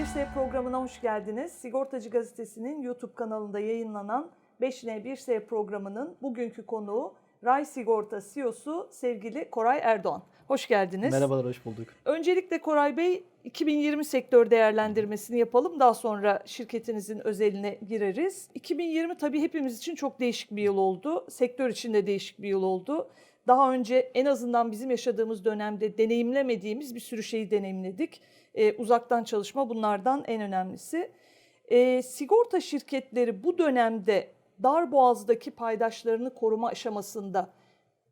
1S programına hoş geldiniz. Sigortacı Gazetesi'nin YouTube kanalında yayınlanan 5N1S programının bugünkü konuğu Ray Sigorta CEO'su sevgili Koray Erdoğan. Hoş geldiniz. Merhabalar, hoş bulduk. Öncelikle Koray Bey 2020 sektör değerlendirmesini yapalım. Daha sonra şirketinizin özeline gireriz. 2020 tabii hepimiz için çok değişik bir yıl oldu. Sektör için de değişik bir yıl oldu. Daha önce en azından bizim yaşadığımız dönemde deneyimlemediğimiz bir sürü şeyi deneyimledik. Ee, uzaktan çalışma bunlardan en önemlisi. Ee, sigorta şirketleri bu dönemde darboğazdaki paydaşlarını koruma aşamasında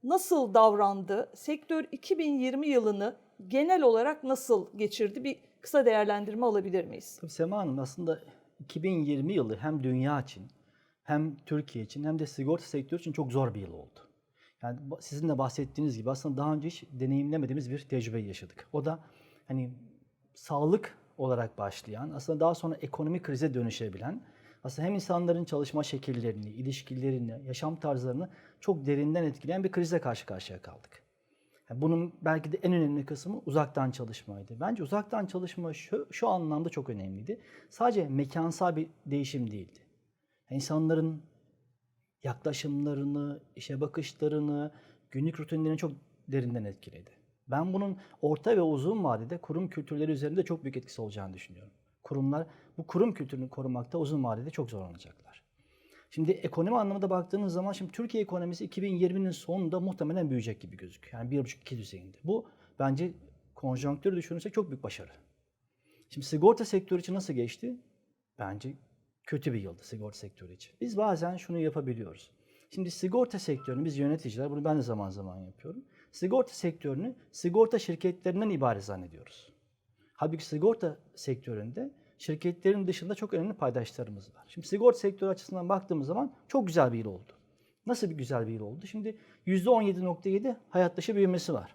nasıl davrandı? Sektör 2020 yılını genel olarak nasıl geçirdi? Bir kısa değerlendirme alabilir miyiz? Tabii Sema Hanım aslında 2020 yılı hem dünya için hem Türkiye için hem de sigorta sektörü için çok zor bir yıl oldu. Yani sizin de bahsettiğiniz gibi aslında daha önce hiç deneyimlemediğimiz bir tecrübe yaşadık. O da hani sağlık olarak başlayan, aslında daha sonra ekonomik krize dönüşebilen, aslında hem insanların çalışma şekillerini, ilişkilerini, yaşam tarzlarını çok derinden etkileyen bir krize karşı karşıya kaldık. Yani bunun belki de en önemli kısmı uzaktan çalışmaydı. Bence uzaktan çalışma şu, şu anlamda çok önemliydi. Sadece mekansal bir değişim değildi. Yani insanların yaklaşımlarını, işe bakışlarını, günlük rutinlerini çok derinden etkiledi. Ben bunun orta ve uzun vadede kurum kültürleri üzerinde çok büyük etkisi olacağını düşünüyorum. Kurumlar bu kurum kültürünü korumakta uzun vadede çok zorlanacaklar. Şimdi ekonomi anlamında baktığınız zaman şimdi Türkiye ekonomisi 2020'nin sonunda muhtemelen büyüyecek gibi gözüküyor. Yani 1,5-2 düzeyinde. Bu bence konjonktür düşünürsek çok büyük başarı. Şimdi sigorta sektörü için nasıl geçti? Bence kötü bir yıldı sigorta sektörü için. Biz bazen şunu yapabiliyoruz. Şimdi sigorta sektörünü biz yöneticiler, bunu ben de zaman zaman yapıyorum. Sigorta sektörünü sigorta şirketlerinden ibaret zannediyoruz. Halbuki sigorta sektöründe şirketlerin dışında çok önemli paydaşlarımız var. Şimdi sigorta sektörü açısından baktığımız zaman çok güzel bir yıl oldu. Nasıl bir güzel bir yıl oldu? Şimdi %17.7 hayat dışı büyümesi var.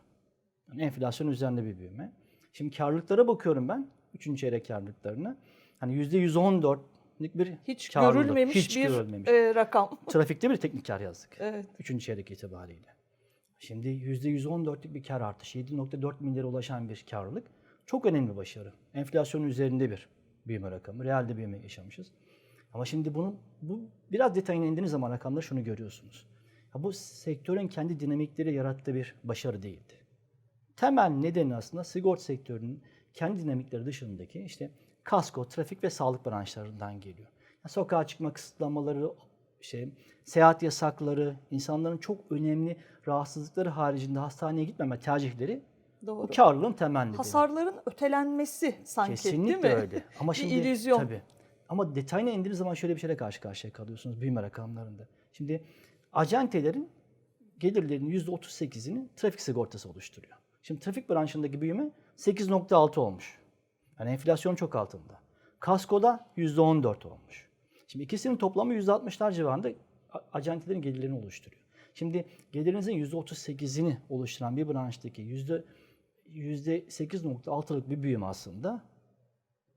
Yani enflasyon üzerinde bir büyüme. Şimdi karlılıklara bakıyorum ben. Üçüncü çeyrek karlılıklarına. Hani %114'lik bir Hiç karlılık. görülmemiş Hiç bir görülmemiş. e, rakam. Trafikte bir teknik kar yazdık. Evet. Üçüncü çeyrek itibariyle. Şimdi %114'lük bir kar artışı, 7.4 milyara ulaşan bir karlılık çok önemli bir başarı. Enflasyonun üzerinde bir büyüme rakamı, realde büyüme yaşamışız. Ama şimdi bunu bu biraz detayına indiğiniz zaman rakamda şunu görüyorsunuz. Ya bu sektörün kendi dinamikleri yarattığı bir başarı değildi. Temel nedeni aslında sigorta sektörünün kendi dinamikleri dışındaki işte kasko, trafik ve sağlık branşlarından geliyor. Ya sokağa çıkma kısıtlamaları, şey, seyahat yasakları, insanların çok önemli rahatsızlıkları haricinde hastaneye gitmeme tercihleri Doğru. bu karlılığın temel nedeni. Hasarların ötelenmesi sanki Kesinlikle değil mi? öyle. Ama şimdi illüzyon. tabii. Ama detayına indiğiniz zaman şöyle bir şeyle karşı karşıya kalıyorsunuz büyüme rakamlarında. Şimdi acentelerin gelirlerinin %38'ini trafik sigortası oluşturuyor. Şimdi trafik branşındaki büyüme 8.6 olmuş. Yani enflasyon çok altında. Kaskoda %14 olmuş. Şimdi ikisinin toplamı %60'lar civarında acentelerin gelirlerini oluşturuyor. Şimdi gelirinizin %38'ini oluşturan bir branştaki yüzde 8.6'lık bir büyüme aslında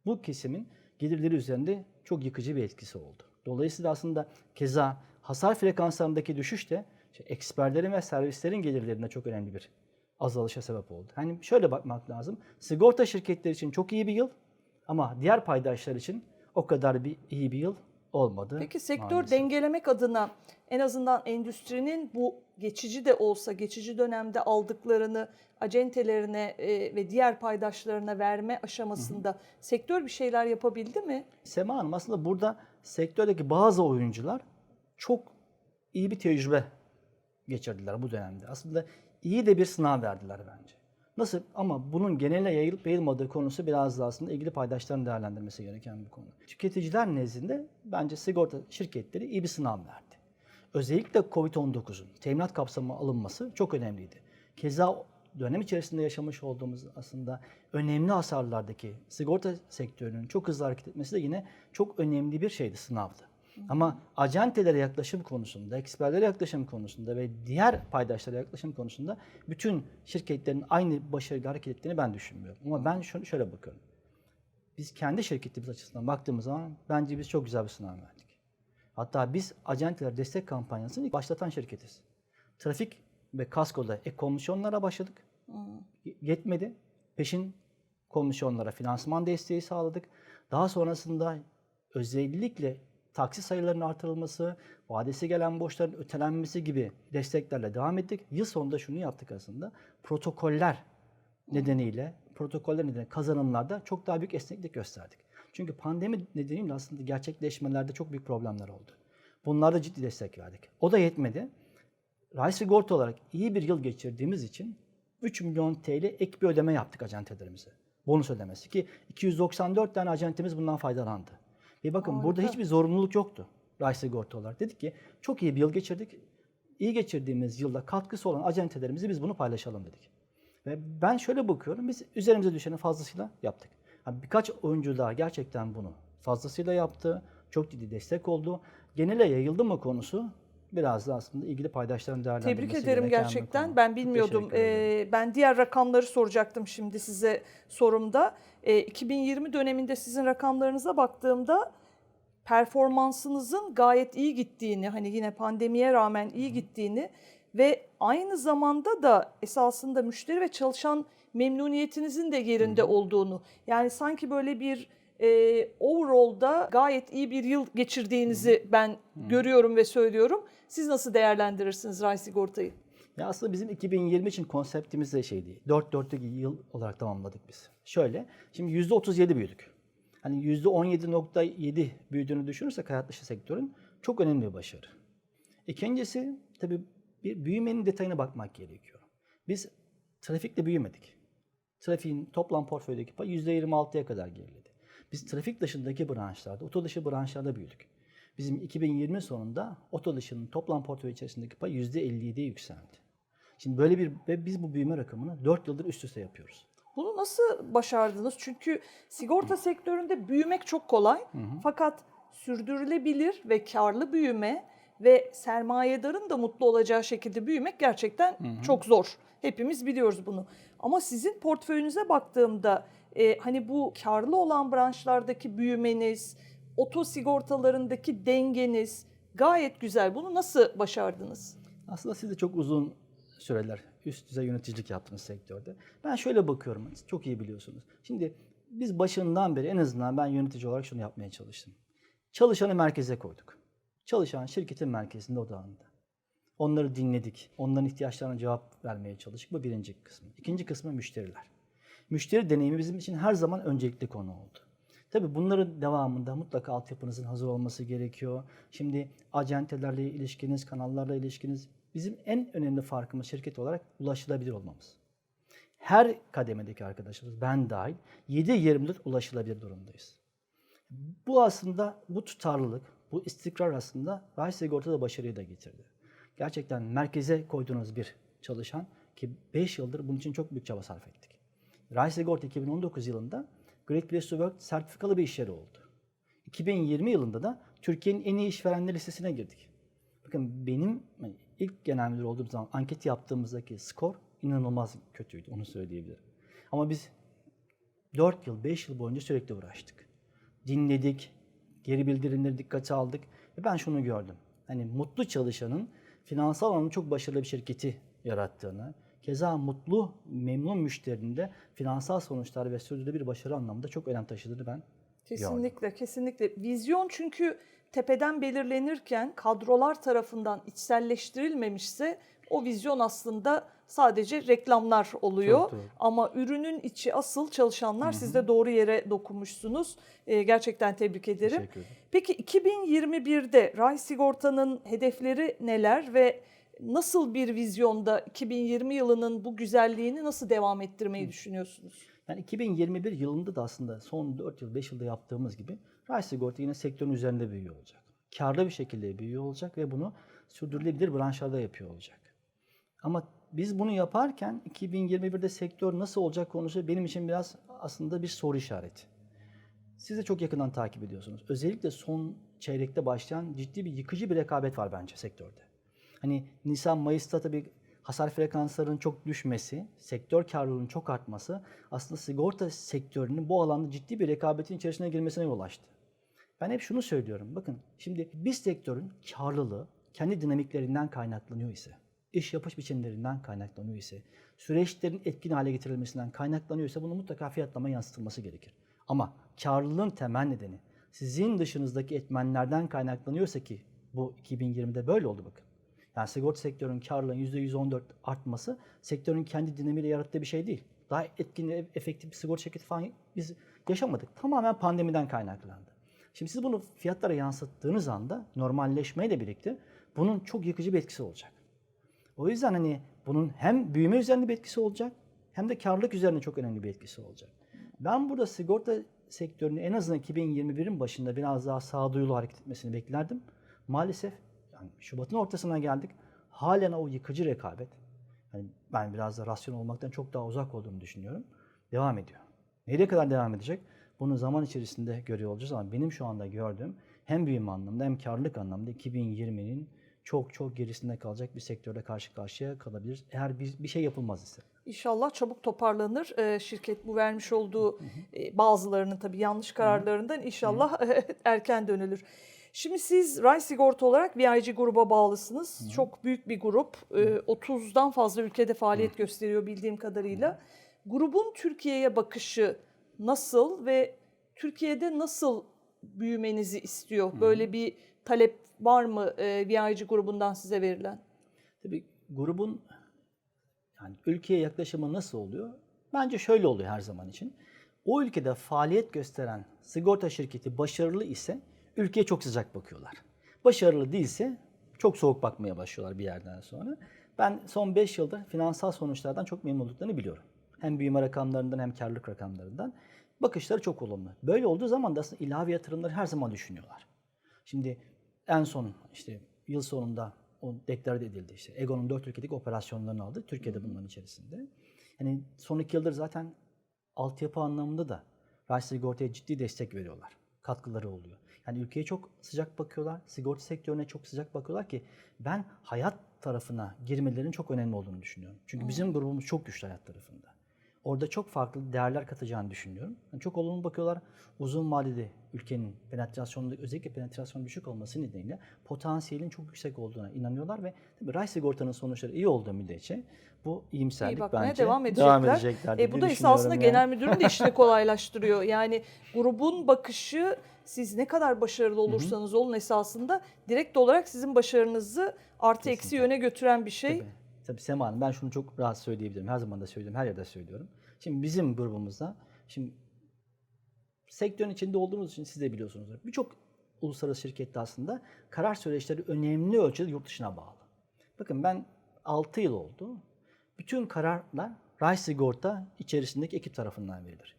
bu kesimin gelirleri üzerinde çok yıkıcı bir etkisi oldu. Dolayısıyla aslında keza hasar frekanslarındaki düşüş de işte eksperlerin ve servislerin gelirlerinde çok önemli bir azalışa sebep oldu. Hani şöyle bakmak lazım. Sigorta şirketleri için çok iyi bir yıl ama diğer paydaşlar için o kadar bir iyi bir yıl olmadı. Peki sektör maalesef. dengelemek adına en azından endüstrinin bu geçici de olsa geçici dönemde aldıklarını acentelerine e, ve diğer paydaşlarına verme aşamasında sektör bir şeyler yapabildi mi? Sema Hanım aslında burada sektördeki bazı oyuncular çok iyi bir tecrübe geçirdiler bu dönemde. Aslında iyi de bir sınav verdiler bence. Nasıl? Ama bunun genele yayılıp yayılmadığı konusu biraz da aslında ilgili paydaşların değerlendirmesi gereken bir konu. Tüketiciler nezdinde bence sigorta şirketleri iyi bir sınav verdi. Özellikle Covid-19'un teminat kapsamı alınması çok önemliydi. Keza dönem içerisinde yaşamış olduğumuz aslında önemli hasarlardaki sigorta sektörünün çok hızlı hareket etmesi de yine çok önemli bir şeydi, sınavdı. Ama acentelere yaklaşım konusunda, eksperlere yaklaşım konusunda ve diğer paydaşlara yaklaşım konusunda bütün şirketlerin aynı başarıyla hareket ettiğini ben düşünmüyorum. Ama ben şöyle, bakıyorum. Biz kendi şirketimiz açısından baktığımız zaman bence biz çok güzel bir sınav verdik. Hatta biz acenteler destek kampanyasını başlatan şirketiz. Trafik ve kaskoda ek komisyonlara başladık. Yetmedi. Peşin komisyonlara finansman desteği sağladık. Daha sonrasında özellikle taksi sayılarının artırılması, vadesi gelen borçların ötelenmesi gibi desteklerle devam ettik. Yıl sonunda şunu yaptık aslında. Protokoller nedeniyle, protokoller nedeniyle kazanımlarda çok daha büyük esneklik gösterdik. Çünkü pandemi nedeniyle aslında gerçekleşmelerde çok büyük problemler oldu. Bunlarda ciddi destek verdik. O da yetmedi. Ray sigorta olarak iyi bir yıl geçirdiğimiz için 3 milyon TL ek bir ödeme yaptık acentelerimize. Bonus ödemesi ki 294 tane acentemiz bundan faydalandı. Ve bakın burada Harika. hiçbir zorunluluk yoktu Ray sigorta olarak. Dedik ki çok iyi bir yıl geçirdik. İyi geçirdiğimiz yılda katkısı olan acentelerimizi biz bunu paylaşalım dedik. Ve ben şöyle bakıyorum, biz üzerimize düşeni fazlasıyla yaptık. Ha, birkaç oyuncu daha gerçekten bunu fazlasıyla yaptı. Çok ciddi destek oldu. Genele yayıldı mı konusu biraz da aslında ilgili paydaşların değerlendirmesi Tebrik ederim gerçekten. Ben bilmiyordum. Ee, ben diğer rakamları soracaktım şimdi size sorumda. Ee, 2020 döneminde sizin rakamlarınıza baktığımda performansınızın gayet iyi gittiğini, hani yine pandemiye rağmen iyi gittiğini ve aynı zamanda da esasında müşteri ve çalışan memnuniyetinizin de yerinde olduğunu. Yani sanki böyle bir e, overall'da gayet iyi bir yıl geçirdiğinizi ben görüyorum ve söylüyorum. Siz nasıl değerlendirirsiniz Ray Sigorta'yı? Ya aslında bizim 2020 için konseptimiz de şeydi. 4 4'lük yıl olarak tamamladık biz. Şöyle, şimdi %37 büyüdük. Hani %17.7 büyüdüğünü düşünürsek hayat dışı sektörün çok önemli bir başarı. İkincisi tabii bir büyümenin detayına bakmak gerekiyor. Biz trafikle büyümedik. Trafiğin toplam portföydeki payı %26'ya kadar geriledi. Biz trafik dışındaki branşlarda, oto dışı branşlarda büyüdük. Bizim 2020 sonunda oto dışının toplam portföy içerisindeki pay %57'ye yükseldi. Şimdi böyle bir ve biz bu büyüme rakamını 4 yıldır üst üste yapıyoruz. Bunu nasıl başardınız? Çünkü sigorta sektöründe büyümek çok kolay. Fakat sürdürülebilir ve karlı büyüme ve sermayedarın da mutlu olacağı şekilde büyümek gerçekten çok zor. Hepimiz biliyoruz bunu. Ama sizin portföyünüze baktığımda e, hani bu karlı olan branşlardaki büyümeniz, oto sigortalarındaki dengeniz gayet güzel. Bunu nasıl başardınız? Aslında siz de çok uzun süreler üst düzey yöneticilik yaptınız sektörde. Ben şöyle bakıyorum, çok iyi biliyorsunuz. Şimdi biz başından beri en azından ben yönetici olarak şunu yapmaya çalıştım. Çalışanı merkeze koyduk. Çalışan şirketin merkezinde odağında. Onları dinledik. Onların ihtiyaçlarına cevap vermeye çalıştık. Bu birinci kısmı. İkinci kısmı müşteriler. Müşteri deneyimi bizim için her zaman öncelikli konu oldu. Tabii bunların devamında mutlaka altyapınızın hazır olması gerekiyor. Şimdi acentelerle ilişkiniz, kanallarla ilişkiniz bizim en önemli farkımız şirket olarak ulaşılabilir olmamız. Her kademedeki arkadaşlarımız, ben dahil 7-24 ulaşılabilir durumdayız. Bu aslında bu tutarlılık, bu istikrar aslında Ray Sigorta'da başarıyı da getirdi. Gerçekten merkeze koyduğunuz bir çalışan ki 5 yıldır bunun için çok büyük çaba sarf ettik. Ray Sigorta 2019 yılında Great Place to Work sertifikalı bir iş yeri oldu. 2020 yılında da Türkiye'nin en iyi işverenler listesine girdik. Bakın benim ilk genel müdür olduğum zaman anket yaptığımızdaki skor inanılmaz kötüydü onu söyleyebilirim. Ama biz 4 yıl, 5 yıl boyunca sürekli uğraştık. Dinledik, geri bildirimleri dikkate aldık ve ben şunu gördüm. Hani mutlu çalışanın finansal anlamda çok başarılı bir şirketi yarattığını, keza mutlu, memnun müşterinin finansal sonuçlar ve sürdürülebilir başarı anlamında çok önem taşıdığını ben Kesinlikle, kesinlikle. Vizyon çünkü tepeden belirlenirken kadrolar tarafından içselleştirilmemişse o vizyon aslında sadece reklamlar oluyor. Ama ürünün içi asıl çalışanlar siz de doğru yere dokunmuşsunuz. Ee, gerçekten tebrik ederim. Ederim. Peki 2021'de Ray Sigorta'nın hedefleri neler ve nasıl bir vizyonda 2020 yılının bu güzelliğini nasıl devam ettirmeyi düşünüyorsunuz? Yani 2021 yılında da aslında son 4 yıl, 5 yılda yaptığımız gibi Ray Sigorta yine sektörün üzerinde büyüyor olacak. Karlı bir şekilde büyüyor olacak ve bunu sürdürülebilir branşlarda yapıyor olacak. Ama biz bunu yaparken 2021'de sektör nasıl olacak konusu benim için biraz aslında bir soru işareti. Siz de çok yakından takip ediyorsunuz. Özellikle son çeyrekte başlayan ciddi bir yıkıcı bir rekabet var bence sektörde. Hani Nisan, Mayıs'ta tabii hasar frekanslarının çok düşmesi, sektör karlılığının çok artması aslında sigorta sektörünün bu alanda ciddi bir rekabetin içerisine girmesine yol açtı. Ben hep şunu söylüyorum. Bakın şimdi bir sektörün karlılığı kendi dinamiklerinden kaynaklanıyor ise, iş yapış biçimlerinden kaynaklanıyor ise, süreçlerin etkin hale getirilmesinden kaynaklanıyor ise bunu mutlaka fiyatlama yansıtılması gerekir. Ama karlılığın temel nedeni sizin dışınızdaki etmenlerden kaynaklanıyorsa ki bu 2020'de böyle oldu bakın. Yani sigorta sektörünün karlılığının %114 artması sektörün kendi dinamiğiyle yarattığı bir şey değil. Daha etkin, ve efektif bir sigorta şirketi falan biz yaşamadık. Tamamen pandemiden kaynaklandı. Şimdi siz bunu fiyatlara yansıttığınız anda normalleşmeyle birlikte bunun çok yıkıcı bir etkisi olacak. O yüzden hani bunun hem büyüme üzerinde bir etkisi olacak hem de karlılık üzerinde çok önemli bir etkisi olacak. Ben burada sigorta sektörünün en azından 2021'in başında biraz daha sağduyulu hareket etmesini beklerdim. Maalesef yani Şubat'ın ortasına geldik. Halen o yıkıcı rekabet, yani ben biraz da rasyonel olmaktan çok daha uzak olduğunu düşünüyorum. Devam ediyor. Nereye kadar devam edecek? Bunu zaman içerisinde görüyor olacağız ama benim şu anda gördüğüm hem büyüme anlamda hem karlılık anlamda 2020'nin çok çok gerisinde kalacak bir sektörle karşı karşıya kalabiliriz. Eğer bir, bir şey yapılmaz ise. İnşallah çabuk toparlanır. Ee, şirket bu vermiş olduğu e, bazılarının tabii yanlış kararlarından inşallah erken dönülür. Şimdi siz Ray Sigorta olarak VIG gruba bağlısınız. Çok büyük bir grup. Ee, 30'dan fazla ülkede faaliyet gösteriyor bildiğim kadarıyla. Grubun Türkiye'ye bakışı nasıl ve Türkiye'de nasıl büyümenizi istiyor? Böyle bir talep var mı e, VIG grubundan size verilen? Tabii grubun yani ülkeye yaklaşımı nasıl oluyor? Bence şöyle oluyor her zaman için. O ülkede faaliyet gösteren sigorta şirketi başarılı ise ülkeye çok sıcak bakıyorlar. Başarılı değilse çok soğuk bakmaya başlıyorlar bir yerden sonra. Ben son 5 yıldır finansal sonuçlardan çok memnun olduklarını biliyorum. Hem büyüme rakamlarından hem karlılık rakamlarından. Bakışları çok olumlu. Böyle olduğu zaman da aslında ilave yatırımları her zaman düşünüyorlar. Şimdi en son işte yıl sonunda o deklare edildi işte. Egon'un dört ülkedeki operasyonlarını aldı. Türkiye'de bunların içerisinde. Yani son iki yıldır zaten altyapı anlamında da Rice Sigorta'ya ciddi destek veriyorlar. Katkıları oluyor. Yani ülkeye çok sıcak bakıyorlar. Sigorta sektörüne çok sıcak bakıyorlar ki ben hayat tarafına girmelerinin çok önemli olduğunu düşünüyorum. Çünkü bizim grubumuz çok güçlü hayat tarafında. Orada çok farklı değerler katacağını düşünüyorum. Yani çok olumlu bakıyorlar. Uzun vadede ülkenin penetrasyonunda özellikle penetrasyon düşük olması nedeniyle potansiyelin çok yüksek olduğuna inanıyorlar ve tabii Ray sigortanın sonuçları iyi olduğu müddetçe bu iyimserlik İyi bakmaya bence devam edecekler. edecekler E, bu da esasında düşünüyorum genel yani. müdürün de işini kolaylaştırıyor. Yani grubun bakışı siz ne kadar başarılı olursanız olun esasında direkt olarak sizin başarınızı artı eksi Kesinlikle. yöne götüren bir şey. Tabii. Tabii Sema Hanım ben şunu çok rahat söyleyebilirim. Her zaman da söylüyorum, her yerde söylüyorum. Şimdi bizim grubumuzda, şimdi sektörün içinde olduğumuz için siz de biliyorsunuz. Birçok uluslararası şirkette aslında karar süreçleri önemli ölçüde yurt dışına bağlı. Bakın ben 6 yıl oldu. Bütün kararlar Ray Sigorta içerisindeki ekip tarafından verilir.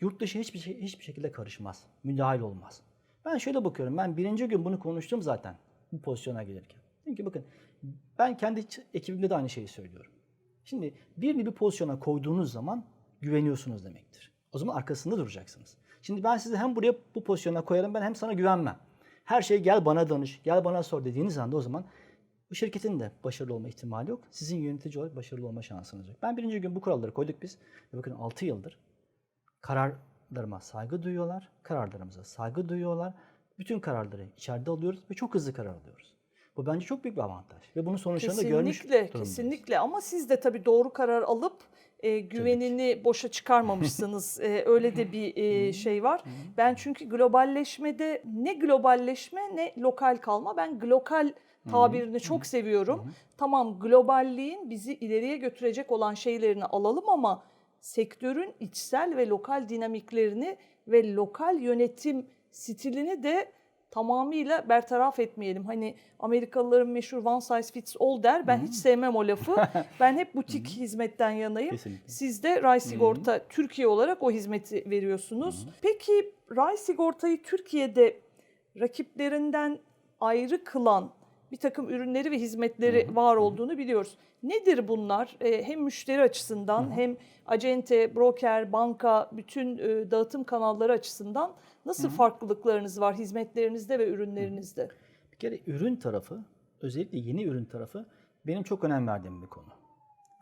Yurt dışı hiçbir, şey, hiçbir şekilde karışmaz, müdahil olmaz. Ben şöyle bakıyorum, ben birinci gün bunu konuştum zaten bu pozisyona gelirken. Dedim ki bakın ben kendi ekibimde de aynı şeyi söylüyorum. Şimdi birini bir pozisyona koyduğunuz zaman güveniyorsunuz demektir. O zaman arkasında duracaksınız. Şimdi ben sizi hem buraya bu pozisyona koyarım ben hem sana güvenmem. Her şey gel bana danış, gel bana sor dediğiniz anda o zaman bu şirketin de başarılı olma ihtimali yok. Sizin yönetici olarak başarılı olma şansınız yok. Ben birinci gün bu kuralları koyduk biz. Ve bakın 6 yıldır kararlarıma saygı duyuyorlar, kararlarımıza saygı duyuyorlar. Bütün kararları içeride alıyoruz ve çok hızlı karar alıyoruz. Bu bence çok büyük bir avantaj ve bunun sonuçlarını da görmüş Kesinlikle, kesinlikle. Ama siz de tabii doğru karar alıp e, güvenini boşa çıkarmamışsınız. E, öyle de bir e, şey var. Ben çünkü globalleşmede ne globalleşme ne lokal kalma. Ben global tabirini çok seviyorum. Tamam globalliğin bizi ileriye götürecek olan şeylerini alalım ama sektörün içsel ve lokal dinamiklerini ve lokal yönetim stilini de tamamıyla bertaraf etmeyelim. Hani Amerikalıların meşhur one size fits all der. Ben hiç sevmem o lafı. ben hep butik hizmetten yanayım. Kesinlikle. Siz de Ray Sigorta Türkiye olarak o hizmeti veriyorsunuz. Peki Ray Sigorta'yı Türkiye'de rakiplerinden ayrı kılan bir takım ürünleri ve hizmetleri var olduğunu biliyoruz. Nedir bunlar? Ee, hem müşteri açısından hem acente, broker, banka, bütün e, dağıtım kanalları açısından nasıl farklılıklarınız var hizmetlerinizde ve ürünlerinizde? Bir kere ürün tarafı, özellikle yeni ürün tarafı benim çok önem verdiğim bir konu.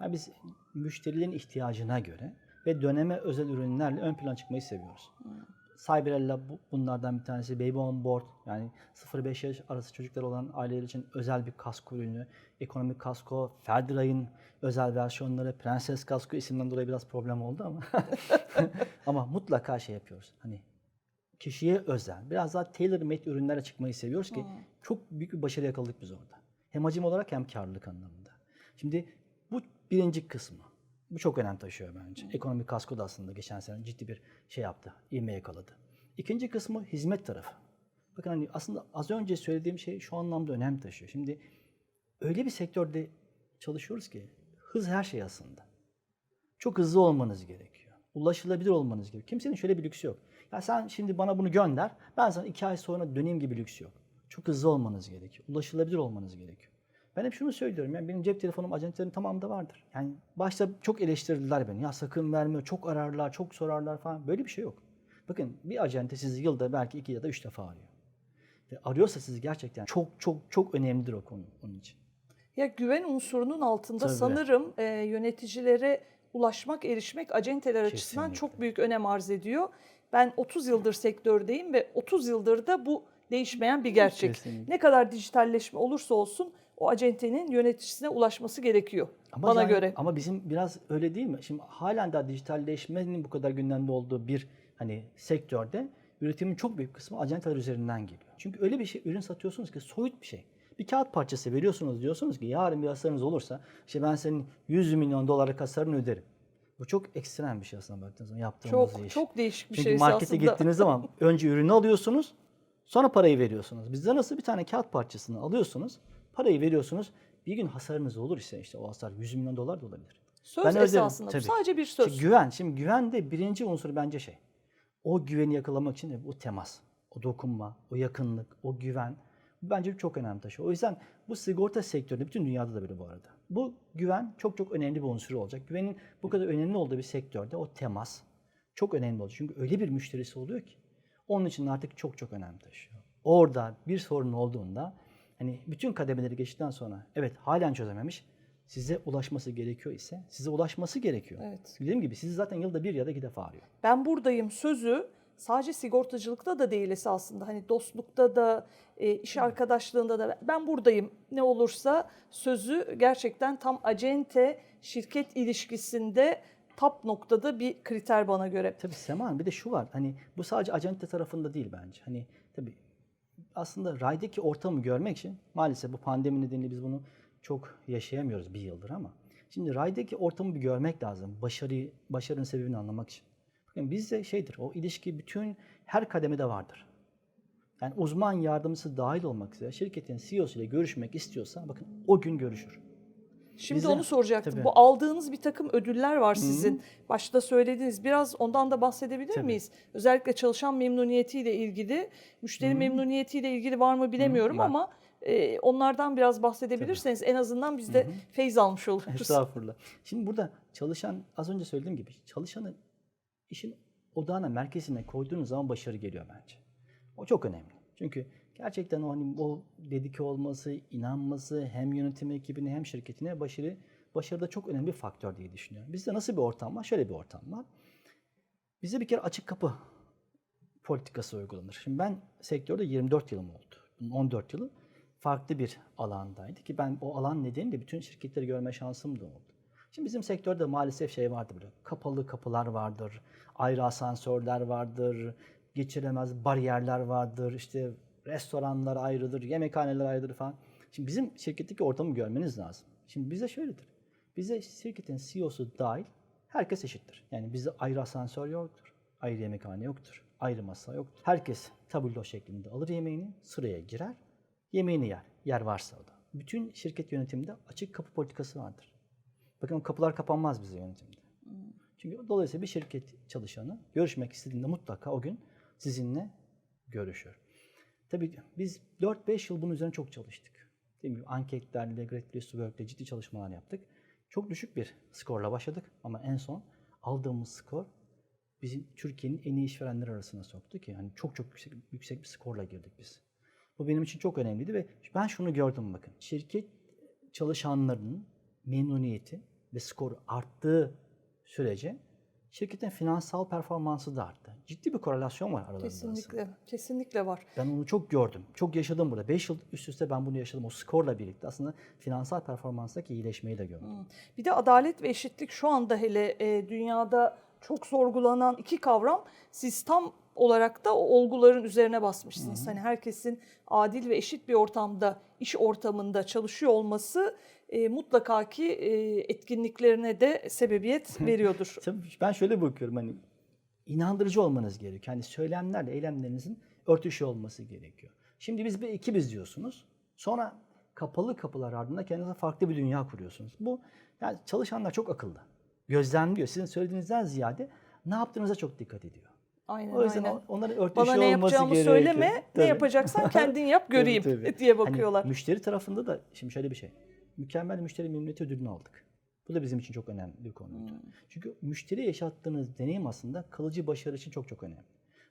Yani biz müşterilerin ihtiyacına göre ve döneme özel ürünlerle ön plana çıkmayı seviyoruz. Cyberella bu- bunlardan bir tanesi. Baby on board yani 0-5 yaş arası çocuklar olan aileler için özel bir kasko ürünü. Ekonomik kasko, Ferdiray'ın özel versiyonları, Prenses Kasko isimden dolayı biraz problem oldu ama ama mutlaka şey yapıyoruz. Hani kişiye özel, biraz daha tailor made ürünlerle çıkmayı seviyoruz ki çok büyük bir başarı yakaladık biz orada. Hem hacim olarak hem karlılık anlamında. Şimdi bu birinci kısmı. Bu çok önem taşıyor bence. Ekonomik kasko da aslında geçen sene ciddi bir şey yaptı, ivme yakaladı. İkinci kısmı hizmet tarafı. Bakın hani aslında az önce söylediğim şey şu anlamda önem taşıyor. Şimdi öyle bir sektörde çalışıyoruz ki hız her şey aslında. Çok hızlı olmanız gerekiyor. Ulaşılabilir olmanız gerekiyor. Kimsenin şöyle bir lüksü yok. Ya sen şimdi bana bunu gönder, ben sana iki ay sonra döneyim gibi lüks yok. Çok hızlı olmanız gerekiyor. Ulaşılabilir olmanız gerekiyor. Ben hep şunu söylüyorum. Yani benim cep telefonum acentelerin tamamında vardır. Yani başta çok eleştirdiler beni. Ya sakın vermiyor, çok ararlar, çok sorarlar falan. Böyle bir şey yok. Bakın bir acente sizi yılda belki iki ya da üç defa arıyor. Ve arıyorsa sizi gerçekten çok çok çok önemlidir o konu onun için. Ya güven unsurunun altında Tabii. sanırım e, yöneticilere ulaşmak, erişmek acenteler açısından Kesinlikle. çok büyük önem arz ediyor. Ben 30 yıldır sektördeyim ve 30 yıldır da bu değişmeyen bir gerçek. Kesinlikle. Ne kadar dijitalleşme olursa olsun o acentenin yöneticisine ulaşması gerekiyor Ama bana yani- göre. Ama bizim biraz öyle değil mi? Şimdi halen daha dijitalleşmenin bu kadar gündemde olduğu bir hani sektörde üretimin çok büyük kısmı acenteler üzerinden geliyor. Çünkü öyle bir şey ürün satıyorsunuz ki soyut bir şey. Bir kağıt parçası veriyorsunuz diyorsunuz ki yarın bir hasarınız olursa işte ben senin 100 milyon dolarlık hasarını öderim. Bu çok ekstrem bir şey aslında baktığınız zaman yaptığımız Çok iş. çok değişik bir Çünkü şey markete aslında. gittiğiniz zaman önce ürünü alıyorsunuz, sonra parayı veriyorsunuz. Bizde nasıl bir tane kağıt parçasını alıyorsunuz, parayı veriyorsunuz. Bir gün hasarınız olur ise işte o hasar 100 milyon dolar da olabilir. Söz Ben öderim, esasında tabii. sadece bir söz. güven. Şimdi güven de birinci unsur bence şey. O güveni yakalamak için bu temas, o dokunma, o yakınlık, o güven. Bence çok önemli taşıyor. O yüzden bu sigorta sektöründe, bütün dünyada da böyle bu arada. Bu güven çok çok önemli bir unsur olacak. Güvenin bu kadar önemli olduğu bir sektörde o temas çok önemli olacak. Çünkü öyle bir müşterisi oluyor ki onun için artık çok çok önem taşıyor. Orada bir sorun olduğunda hani bütün kademeleri geçtikten sonra evet halen çözememiş size ulaşması gerekiyor ise size ulaşması gerekiyor. Evet. Dediğim gibi sizi zaten yılda bir ya da iki defa arıyor. ben buradayım sözü sadece sigortacılıkta da değil esasında. Hani dostlukta da, e, iş arkadaşlığında da ben buradayım ne olursa sözü gerçekten tam acente şirket ilişkisinde top noktada bir kriter bana göre. Tabii Seman bir de şu var. Hani bu sadece acente tarafında değil bence. Hani tabii aslında raydaki ortamı görmek için maalesef bu pandemi nedeniyle biz bunu çok yaşayamıyoruz bir yıldır ama şimdi raydaki ortamı bir görmek lazım. Başarıyı, başarının sebebini anlamak için. Bakın bizde şeydir o ilişki bütün her kademede vardır. Yani uzman yardımcısı dahil olmak üzere şirketin CEO'su ile görüşmek istiyorsa bakın o gün görüşür. Şimdi Bize- onu soracaktım. Tabii. Bu aldığınız bir takım ödüller var sizin. Başta söylediğiniz. Biraz ondan da bahsedebilir Tabii. miyiz? Özellikle çalışan memnuniyetiyle ilgili, müşteri memnuniyetiyle ilgili var mı bilemiyorum var. ama e, onlardan biraz bahsedebilirseniz en azından biz de feyz almış oluruz. Estağfurullah. Şimdi burada çalışan, az önce söylediğim gibi çalışanı işin odağına, merkezine koyduğunuz zaman başarı geliyor bence. O çok önemli. Çünkü gerçekten o hani o dedike olması, inanması hem yönetim ekibine hem şirketine başarı başarıda çok önemli bir faktör diye düşünüyorum. Bizde nasıl bir ortam var? Şöyle bir ortam var. Bizde bir kere açık kapı politikası uygulanır. Şimdi ben sektörde 24 yılım oldu. Bunun 14 yılı farklı bir alandaydı ki ben o alan nedeniyle bütün şirketleri görme şansım da oldu. Şimdi bizim sektörde maalesef şey vardır böyle kapalı kapılar vardır, ayrı asansörler vardır, geçiremez bariyerler vardır, işte restoranlar ayrıdır, yemekhaneler ayrıdır falan. Şimdi bizim şirketteki ortamı görmeniz lazım. Şimdi bize şöyledir. Bize şirketin CEO'su dahil herkes eşittir. Yani bizde ayrı asansör yoktur, ayrı yemekhane yoktur, ayrı masa yoktur. Herkes tablo şeklinde alır yemeğini, sıraya girer, yemeğini yer, yer varsa o da. Bütün şirket yönetiminde açık kapı politikası vardır. Bakın kapılar kapanmaz bize yönetimde. Çünkü dolayısıyla bir şirket çalışanı görüşmek istediğinde mutlaka o gün sizinle görüşür. Tabii biz 4-5 yıl bunun üzerine çok çalıştık. Dediğim gibi anketlerle, Great Place to Work'le ciddi çalışmalar yaptık. Çok düşük bir skorla başladık ama en son aldığımız skor bizim Türkiye'nin en iyi işverenler arasına soktu ki yani çok çok yüksek, yüksek bir skorla girdik biz. Bu benim için çok önemliydi ve ben şunu gördüm bakın. Şirket çalışanlarının memnuniyeti ve skoru arttığı sürece şirketin finansal performansı da arttı. Ciddi bir korelasyon var aralarında aslında. Kesinlikle, kesinlikle var. Ben onu çok gördüm. Çok yaşadım burada. 5 yıl üst üste ben bunu yaşadım. O skorla birlikte aslında finansal performanstaki iyileşmeyi de gördüm. Bir de adalet ve eşitlik şu anda hele e, dünyada çok sorgulanan iki kavram. Siz tam olarak da o olguların üzerine basmışsınız. Hani herkesin adil ve eşit bir ortamda, iş ortamında çalışıyor olması e, mutlaka ki e, etkinliklerine de sebebiyet veriyordur. Tabii ben şöyle bakıyorum hani inandırıcı olmanız gerekiyor. Hani söylemlerle eylemlerinizin örtüşüyor olması gerekiyor. Şimdi biz bir ekibiz diyorsunuz. Sonra kapalı kapılar ardında kendinize farklı bir dünya kuruyorsunuz. Bu yani çalışanlar çok akıllı. Gözlemliyor. Sizin söylediğinizden ziyade ne yaptığınıza çok dikkat ediyor. Aynen O yüzden aynen. onların örtüşüyor Bana ne olması yapacağımı gerekiyor. söyleme, ne Tabii. yapacaksan kendin yap Tabii, göreyim tabii. diye Hani bakıyorlar. müşteri tarafında da şimdi şöyle bir şey. Mükemmel müşteri memnuniyeti ödülünü aldık. Bu da bizim için çok önemli bir konuydu. Hmm. Çünkü müşteri yaşattığınız deneyim aslında kalıcı başarı için çok çok önemli.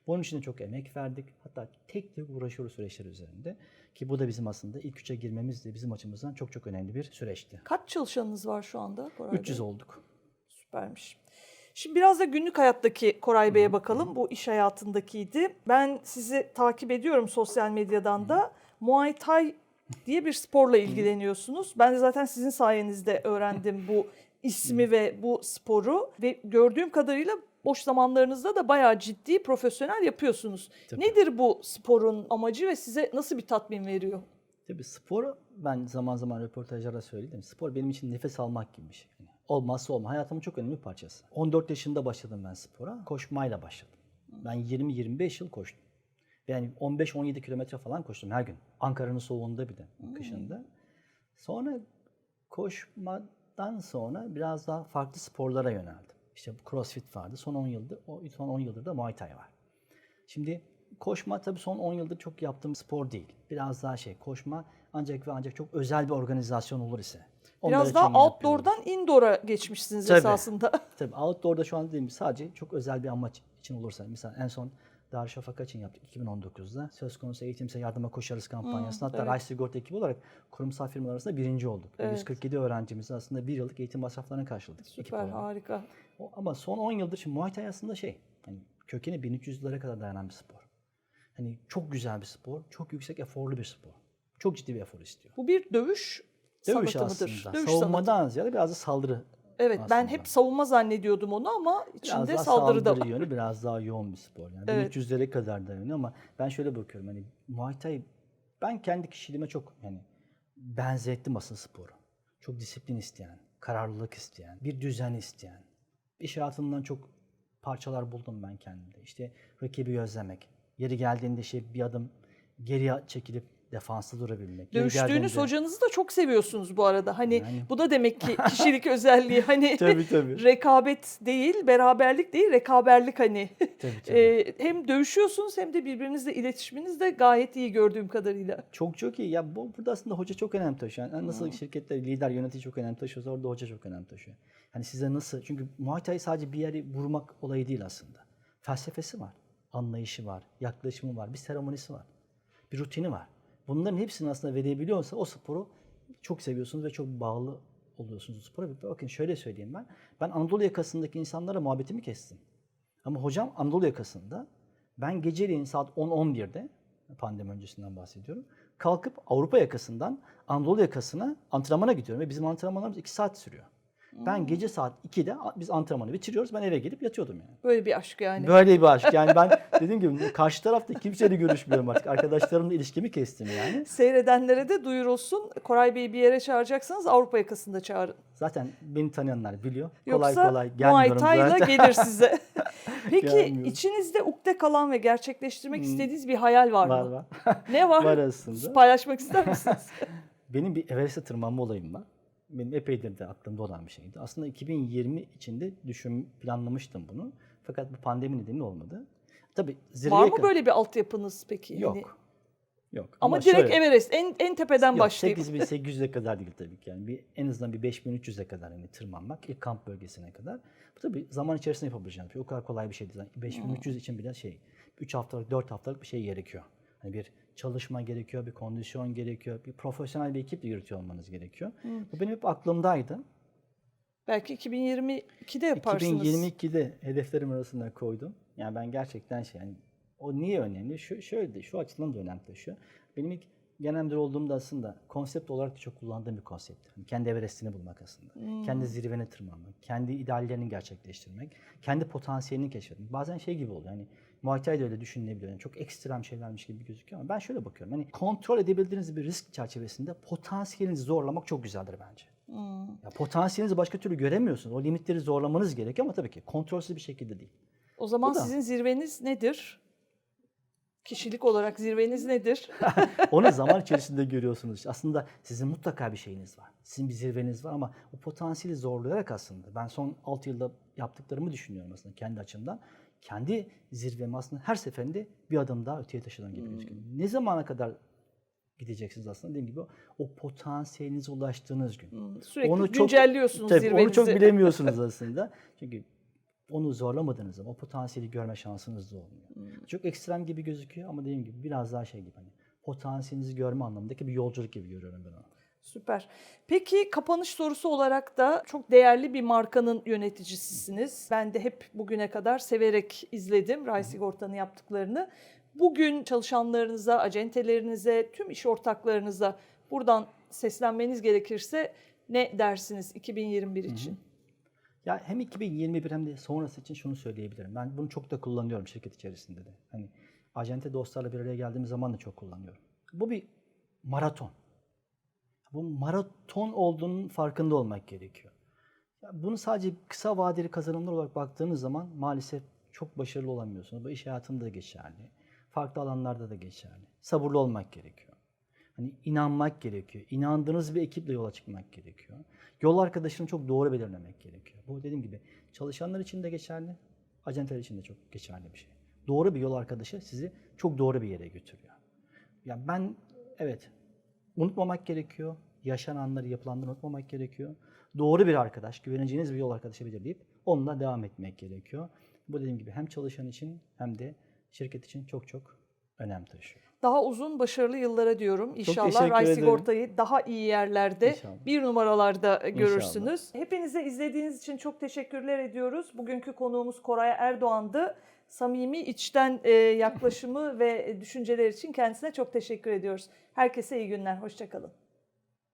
Bunun için de çok emek verdik. Hatta tek tek uğraşıyoruz süreçler üzerinde. Ki bu da bizim aslında ilk üçe girmemiz de bizim açımızdan çok çok önemli bir süreçti. Kaç çalışanınız var şu anda Koray Bey? 300 olduk. Süpermiş. Şimdi biraz da günlük hayattaki Koray Bey'e bakalım. Bu iş hayatındakiydi. Ben sizi takip ediyorum sosyal medyadan da. Muay Thai diye bir sporla ilgileniyorsunuz. Ben de zaten sizin sayenizde öğrendim bu ismi ve bu sporu. Ve gördüğüm kadarıyla boş zamanlarınızda da bayağı ciddi profesyonel yapıyorsunuz. Tabii. Nedir bu sporun amacı ve size nasıl bir tatmin veriyor? Tabii spor ben zaman zaman röportajlarda söyledim. Spor benim için nefes almak gibi bir şey. Olmazsa olmaz. Hayatımın çok önemli bir parçası. 14 yaşında başladım ben spora. Koşmayla başladım. Ben 20-25 yıl koştum. Yani 15-17 kilometre falan koştum her gün. Ankara'nın soğuğunda bir de kışında. Sonra koşmadan sonra biraz daha farklı sporlara yöneldim. İşte crossfit vardı. Son 10 yıldır, o son 10 yıldır da Muay Thai var. Şimdi koşma tabii son 10 yıldır çok yaptığım spor değil. Biraz daha şey koşma ancak ve ancak çok özel bir organizasyon olur ise. Onlar Biraz daha outdoor'dan indoor'a geçmişsiniz Tabii. esasında. Tabii outdoor'da şu an dediğim sadece çok özel bir amaç için olursa. Mesela en son Darüşşafaka için yaptık 2019'da. Söz konusu eğitimse yardıma koşarız kampanyasında. Hatta evet. Rice Sigorta ekibi olarak kurumsal firmalar arasında birinci olduk. Evet. 147 öğrencimiz aslında bir yıllık eğitim masraflarını karşıladık. Süper, harika. O- Ama son 10 yıldır şimdi Muay Thai aslında şey, hani kökeni 1300'lere kadar dayanan bir spor. Hani çok güzel bir spor, çok yüksek eforlu bir spor. Çok ciddi bir efor istiyor. Bu bir dövüş, Dövüş sanatı mıdır? aslında. Dövüş sanatı. Savunmadan ziyade biraz da saldırı. Evet ben aslında. hep savunma zannediyordum onu ama Biraz içinde daha saldırı da var. yönü biraz daha yoğun bir spor. Yani Evet. 1300'lere kadar dayanıyor ama ben şöyle bakıyorum hani Muay Thai ben kendi kişiliğime çok yani benzettim aslında sporu. Çok disiplin isteyen, kararlılık isteyen, bir düzen isteyen. İş hayatından çok parçalar buldum ben kendimde. İşte rakibi gözlemek, yeri geldiğinde şey bir adım geriye çekilip defanslı durabilmek. Dövüştüğünüz hocanızı da çok seviyorsunuz bu arada. Hani Yani. bu da demek ki kişilik özelliği. Hani Tabii tabii. rekabet değil, beraberlik değil, rekaberlik hani. tabii, tabii. Ee, hem dövüşüyorsunuz hem de birbirinizle iletişiminiz de gayet iyi gördüğüm kadarıyla. Çok çok iyi. Ya bu burada aslında hoca çok önem taşıyor. Yani nasıl şirketler lider yönetici çok önem taşıyorsa orada hoca çok önem taşıyor. Hani size nasıl çünkü Muay Thai sadece bir yeri vurmak olayı değil aslında. Felsefesi var, anlayışı var, yaklaşımı var, bir seremonisi var. Bir rutini var. Bunların hepsini aslında verebiliyorsa o sporu çok seviyorsunuz ve çok bağlı oluyorsunuz o spora. Bakın şöyle söyleyeyim ben. Ben Anadolu yakasındaki insanlara muhabbetimi kestim. Ama hocam Anadolu yakasında ben geceleyin saat 10-11'de pandemi öncesinden bahsediyorum. Kalkıp Avrupa yakasından Anadolu yakasına antrenmana gidiyorum ve bizim antrenmanlarımız 2 saat sürüyor. Ben gece saat 2'de biz antrenmanı bitiriyoruz. Ben eve gelip yatıyordum yani. Böyle bir aşk yani. Böyle bir aşk. Yani ben dediğim gibi karşı tarafta kimseyle görüşmüyorum artık. Arkadaşlarımla ilişkimi kestim yani. Seyredenlere de duyurulsun. Koray Bey'i bir yere çağıracaksanız Avrupa yakasında çağırın. Zaten beni tanıyanlar biliyor. Kolay Yoksa kolay Muay gelmiyorum Thai'la zaten. gelir size. Peki Gelmiyorum. içinizde ukde kalan ve gerçekleştirmek istediğiniz bir hayal var mı? Var var. Ne var? Var aslında. Paylaşmak ister misiniz? Benim bir Everest'e tırmanma olayım var. Benim epeydir de aklımda olan bir şeydi. Aslında 2020 içinde düşün planlamıştım bunu. Fakat bu pandemi nedeniyle olmadı. Tabii zirveye var mı böyle bir altyapınız peki? Yok. Hani- Yok. ama, direkt şöyle- Everest en en tepeden Yok, başlayıp 8800'e kadar değil tabii ki. Yani bir, en azından bir 5300'e kadar hani tırmanmak ilk kamp bölgesine kadar. Bu tabii zaman içerisinde yapabileceğim şey. O kadar kolay bir şey değil. Yani 5300 için bile şey 3 haftalık 4 haftalık bir şey gerekiyor. Hani bir çalışma gerekiyor, bir kondisyon gerekiyor, bir profesyonel bir ekiple yürütüyor olmanız gerekiyor. Bu benim hep aklımdaydı. Belki 2022'de yaparsınız. 2022'de hedeflerim arasında koydum. Yani ben gerçekten şey yani o niye önemli? Şu şöyle şu açıdan da önem taşıyor. Benim ilk genel müdür olduğumda aslında konsept olarak da çok kullandığım bir konsept. Hani kendi Everest'ini bulmak aslında. Kendi zirvene tırmanmak, kendi ideallerini gerçekleştirmek, kendi potansiyelini keşfetmek. Bazen şey gibi oluyor. Hani Muay Thai de öyle düşünülebiliyor. Yani çok ekstrem şeylermiş gibi gözüküyor ama ben şöyle bakıyorum. Hani kontrol edebildiğiniz bir risk çerçevesinde potansiyelinizi zorlamak çok güzeldir bence. Ya potansiyelinizi başka türlü göremiyorsunuz. O limitleri zorlamanız gerekiyor ama tabii ki kontrolsüz bir şekilde değil. O zaman Bu da. sizin zirveniz nedir? Kişilik olarak zirveniz nedir? Onu zaman içerisinde görüyorsunuz. Aslında sizin mutlaka bir şeyiniz var. Sizin bir zirveniz var ama o potansiyeli zorlayarak aslında ben son 6 yılda yaptıklarımı düşünüyorum aslında kendi açımdan. Kendi zirvemi aslında her seferinde bir adım daha öteye taşıdığım gibi gözüküyor. Ne zamana kadar gideceksiniz aslında dediğim gibi o, potansiyelinize ulaştığınız gün. Sürekli Onu çok- güncelliyorsunuz Tabii zirvenizi. onu çok bilemiyorsunuz aslında. Çünkü onu zorlamadığınız zaman o potansiyeli görme şansınız da olmuyor. Hmm. Çok ekstrem gibi gözüküyor ama dediğim gibi biraz daha şey gibi hani potansiyelinizi görme anlamındaki bir yolculuk gibi görüyorum ben onu. Süper. Peki kapanış sorusu olarak da çok değerli bir markanın yöneticisisiniz. Ben de hep bugüne kadar severek izledim Ray Sigorta'nın yaptıklarını. Bugün çalışanlarınıza, acentelerinize, tüm iş ortaklarınıza buradan seslenmeniz gerekirse ne dersiniz 2021 için? Ya hem 2021 hem de sonrası için şunu söyleyebilirim. Ben bunu çok da kullanıyorum şirket içerisinde de. Hani acente dostlarla bir araya geldiğimiz zaman da çok kullanıyorum. Bu bir maraton. Bu maraton olduğunun farkında olmak gerekiyor. Bunu sadece kısa vadeli kazanımlar olarak baktığınız zaman maalesef çok başarılı olamıyorsunuz. Bu iş hayatında da geçerli. Farklı alanlarda da geçerli. Sabırlı olmak gerekiyor. Hani inanmak gerekiyor. İnandığınız bir ekiple yola çıkmak gerekiyor. Yol arkadaşını çok doğru belirlemek gerekiyor. Bu dediğim gibi çalışanlar için de geçerli, acenteler için de çok geçerli bir şey. Doğru bir yol arkadaşı sizi çok doğru bir yere götürüyor. Ya ben evet unutmamak gerekiyor. Yaşananları, yapılanları unutmamak gerekiyor. Doğru bir arkadaş, güveneceğiniz bir yol arkadaşı belirleyip onunla devam etmek gerekiyor. Bu dediğim gibi hem çalışan için hem de şirket için çok çok önem taşıyor. Daha uzun başarılı yıllara diyorum. İnşallah Ray. Sigorta'yı daha iyi yerlerde, İnşallah. bir numaralarda görürsünüz. Hepinize izlediğiniz için çok teşekkürler ediyoruz. Bugünkü konuğumuz Koray Erdoğan'dı. Samimi içten e, yaklaşımı ve düşünceler için kendisine çok teşekkür ediyoruz. Herkese iyi günler, hoşçakalın.